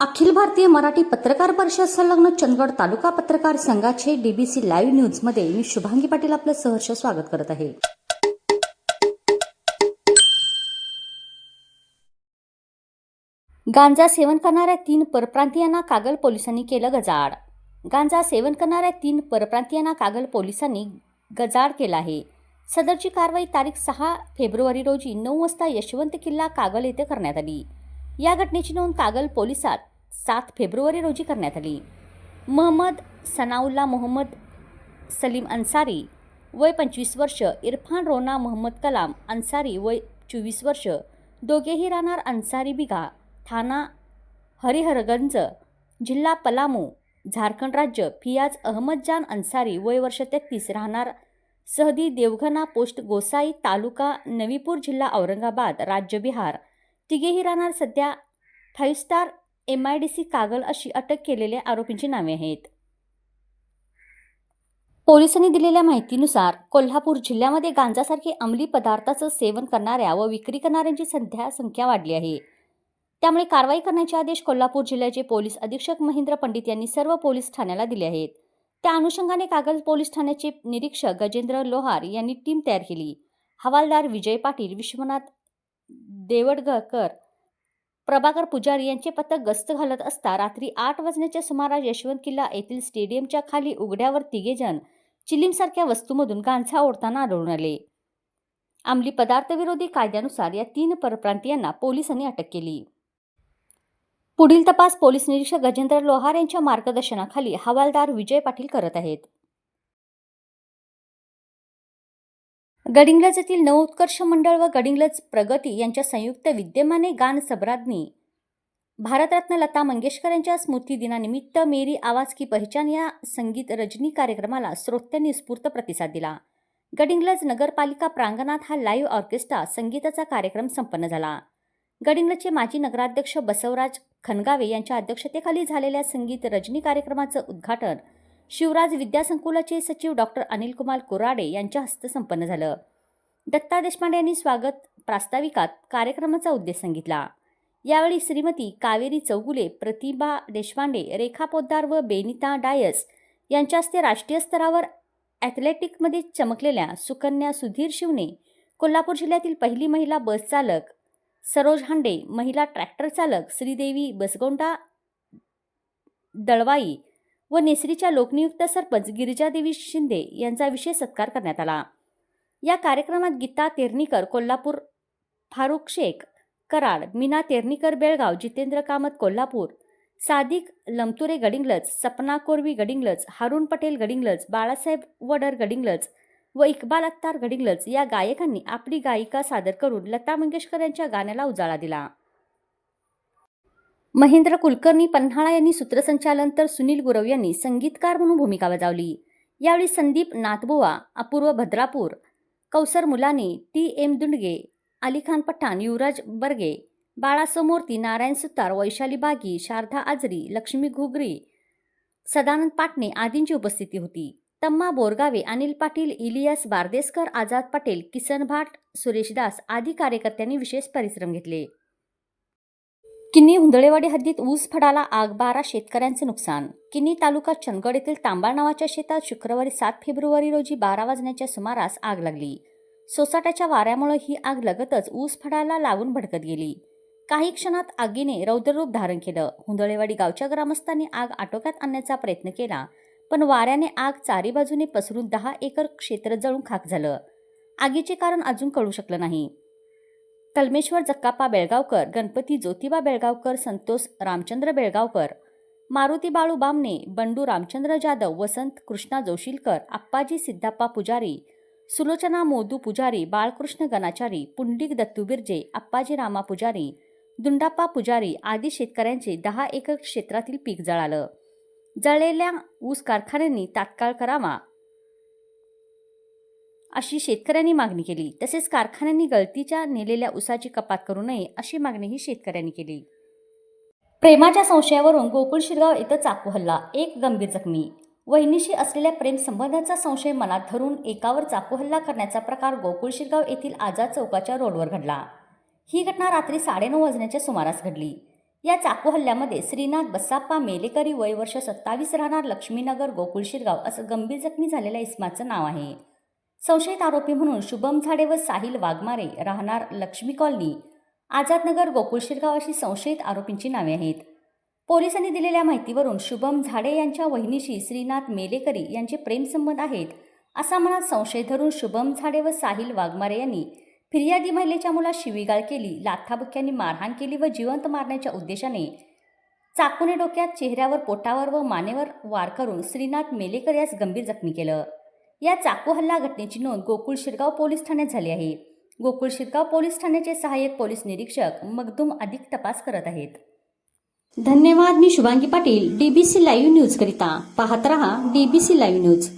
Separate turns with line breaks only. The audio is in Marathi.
अखिल भारतीय मराठी पत्रकार परिषद संलग्न चंदगड तालुका पत्रकार संघाचे डीबीसी लाईव्ह न्यूजमध्ये मी शुभांगी पाटील आपलं सहर्ष स्वागत करत आहे. गांजा सेवन करणाऱ्या तीन परप्रांतीयांना कागल पोलिसांनी केलं गजाड गांजा सेवन करणाऱ्या तीन परप्रांतीयांना कागल पोलिसांनी गजाड केला आहे. सदरची कारवाई तारीख सहा फेब्रुवारी रोजी नऊ वाजता यशवंत किल्ला कागल येथे करण्यात आली. या घटनेची नोंद कागल पोलिसात सात फेब्रुवारी रोजी करण्यात आली. महम्मद सनाउल्ला मोहम्मद सलीम अन्सारी वय पंचवीस वर्ष इरफान रोना मोहम्मद कलाम अन्सारी वय चोवीस वर्ष दोघेही राहणार अन्सारी बिघा थाना हरिहरगंज जिल्हा पलामू झारखंड राज्य. फियाज अहमद जान अन्सारी वय वर्ष तेहतीस राहणार सहदी देवघना पोस्ट गोसाई तालुका नवीपूर जिल्हा औरंगाबाद राज्य बिहार. तिघेही राहणार सध्या five star M I D C Kagal अशी अटक केलेल्या आरोपींची नावे आहेत. पोलिसांनी दिलेल्या माहितीनुसार कोल्हापूर जिल्ह्यामध्ये गांजासारखे अंमली पदार्थाचं सेवन करणाऱ्या व विक्री करणाऱ्यांची सध्या संख्या वाढली आहे. त्यामुळे कारवाई करण्याचे आदेश कोल्हापूर जिल्ह्याचे पोलीस अधीक्षक महेंद्र पंडित यांनी सर्व पोलीस ठाण्याला दिले आहेत. त्या अनुषंगाने कागल पोलीस ठाण्याचे निरीक्षक गजेंद्र लोहार यांनी टीम तयार केली. हवालदार विजय पाटील विश्वनाथ देवडगकर प्रभाकर पुजारी यांचे पथक गस्त घालत असता रात्री आठ वाजण्याच्या सुमारास यशवंत किल्ला येथील स्टेडियमच्या खाली उघड्यावर तिघेजण चिलीमसारख्या वस्तूमधून गांजा ओढताना आढळून आले. अंमली पदार्थविरोधी कायद्यानुसार या तीन परप्रांतीयांना पोलिसांनी अटक केली. पुढील तपास पोलीस निरीक्षक गजेंद्र लोहार यांच्या मार्गदर्शनाखाली हवालदार विजय पाटील करत आहेत. गडिंग्लज येथील नवोत्कर्ष मंडळ व गडिंग्लज प्रगती यांच्या संयुक्त विद्यमाने गान सब्राज्ञी भारतरत्न लता मंगेशकर यांच्या स्मृतीदिनानिमित्त मेरी आवाज की पहचान या संगीत रजनी कार्यक्रमाला श्रोत्यांनी स्फूर्त प्रतिसाद दिला. गडिंग्लज नगरपालिका प्रांगणात हा लाईव्ह ऑर्केस्ट्रा संगीताचा कार्यक्रम संपन्न झाला. गडिंग्लजचे माजी नगराध्यक्ष बसवराज खनगावे यांच्या अध्यक्षतेखाली झालेल्या संगीत रजनी कार्यक्रमाचं उद्घाटन शिवराज विद्यासंकुलाचे सचिव डॉक्टर अनिलकुमार कोराडे यांच्या हस्ते संपन्न झालं. दत्ता देशपांडे यांनी स्वागत प्रास्ताविकात कार्यक्रमाचा उद्देश सांगितला. यावेळी श्रीमती कावेरी चौगुले प्रतिभा देशपांडे रेखा पोद्दार व बेनिता डायस यांच्या हस्ते राष्ट्रीय स्तरावर ॲथलेटिकमध्ये चमकलेल्या सुकन्या सुधीर शिवने कोल्हापूर जिल्ह्यातील पहिली महिला बस चालक सरोज हांडे महिला ट्रॅक्टर चालक श्रीदेवी बसगोंडा दळवाई व नेसरीच्या लोकनियुक्त सरपंच गिरिजादेवी शिंदे यांचा विशेष सत्कार करण्यात आला. या कार्यक्रमात गीता तेरणीकर कोल्हापूर फारुख शेख कराड मीना तेरणीकर बेळगाव जितेंद्र कामत कोल्हापूर सादिक लमतुरे गडिंगलज सपना कोरवी गडिंगलज हारून पटेल गडिंगलज बाळासाहेब वडर गडिंग्लज व इक्बाल अख्तार गडिंगलज या गायकांनी आपली गायिका सादर करून लता मंगेशकर यांच्या गाण्याला उजाळा दिला. महेंद्र कुलकर्णी पन्हाळा यांनी सूत्रसंचालन तर सुनील गुरव यांनी संगीतकार म्हणून भूमिका बजावली. यावेळी संदीप नाथबोवा अपूर्व भद्रापूर कौसर मुलानी टी. एम. दुंडगे अलीखान पठाण युवराज बर्गे बाळासो मूर्ती नारायण सुतार वैशाली बागी शारदा आजरी लक्ष्मी घुगरी सदानंद पाटणे आदींची उपस्थिती होती. तम्मा बोरगावे अनिल पाटील इलियास बारदेसकर आझाद पटेल किसन भाट सुरेश दास आदी कार्यकर्त्यांनी विशेष परिश्रम घेतले. किन्नी हुंदळेवाडी हद्दीत ऊस फडाला आग बारा शेतकऱ्यांचे नुकसान. किन्नी तालुका चंदगड येथील तांबाळ नावाच्या शेतात शुक्रवारी सात फेब्रुवारी रोजी बारा वाजण्याच्या सुमारास आग लागली. सोसाट्याच्या वाऱ्यामुळे ही आग लगतच ऊस फडाला लागून भडकत गेली. काही क्षणात आगीने रौद्ररूप धारण केलं. हुंदळेवाडी गावच्या ग्रामस्थांनी आग आटोक्यात आणण्याचा प्रयत्न केला पण वाऱ्याने आग चारी बाजूने पसरून दहा एकर क्षेत्र जळून खाक झालं. आगीचे कारण अजून कळू शकलं नाही. कलमेश्वर जक्काप्पा बेळगावकर गणपती ज्योतिबा बेळगावकर संतोष रामचंद्र बेळगावकर मारुती बाळू बामणे बंडू रामचंद्र जाधव वसंत कृष्णा जोशीलकर आप्पाजी सिद्धाप्पा पुजारी सुलोचना मोदू पुजारी बाळकृष्ण गणाचारी पुंडिक दत्तू बिर्जे आप्पाजी रामा पुजारी दुंडाप्पा पुजारी आदी शेतकऱ्यांचे दहा एकर क्षेत्रातील पीक जळालं. जळलेल्या ऊस कारखान्यांनी तात्काळ करावा. अशी शेतकऱ्यांनी मागणी केली. तसेच कारखान्यांनी गळतीच्या नेलेल्या उसाची कपात करू नये अशी मागणीही शेतकऱ्यांनी केली. प्रेमाच्या संशयावरून गोकुळ शिरगाव येथे चाकू हल्ला. एक गंभीर जखमी. वहिनीशी असलेल्या प्रेम संबंधाचा संशय मनात धरून एकावर चाकू हल्ला करण्याचा प्रकार गोकुळ शिरगाव येथील आझाद चौकाच्या रोडवर घडला. ही घटना रात्री साडेनऊ वाजण्याच्या सुमारास घडली. या चाकू हल्ल्यामध्ये श्रीनाथ बसाप्पा मेलेकरी वय वर्ष सत्तावीस राहणार लक्ष्मीनगर गोकुळ शिरगाव असं गंभीर जखमी झालेल्या इस्माचं नाव आहे. संशयित आरोपी म्हणून शुभम झाडे व साहिल वाघमारे राहणार लक्ष्मी कॉलनी. आझादनगर गोकुळ शिरगाव अशी संशयित आरोपींची नावे आहेत. पोलिसांनी दिलेल्या माहितीवरून शुभम झाडे यांच्या वहिनीशी श्रीनाथ मेलेकरी यांचे प्रेमसंबंध आहेत असा मनात संशय धरून शुभम झाडे व साहिल वाघमारे यांनी फिर्यादी महिलेच्या मुला शिवीगाळ केली लाथाबुक्यांनी मारहाण केली व जिवंत मारण्याच्या उद्देशाने चाकूने डोक्यात चेहऱ्यावर पोटावर व मानेवर वार करून श्रीनाथ मेलेकर यास गंभीर जखमी केलं. या चाकू हल्ला घटनेची नोंद गोकुळ शिरगाव पोलीस ठाण्यात झाली आहे. गोकुळ शिरगाव पोलीस ठाण्याचे सहाय्यक पोलीस निरीक्षक मगदूम अधिक तपास करत आहेत. धन्यवाद मी Shubhangi Patil DBC live news करिता. पाहत रहा डीबीसी लाईव्ह न्यूज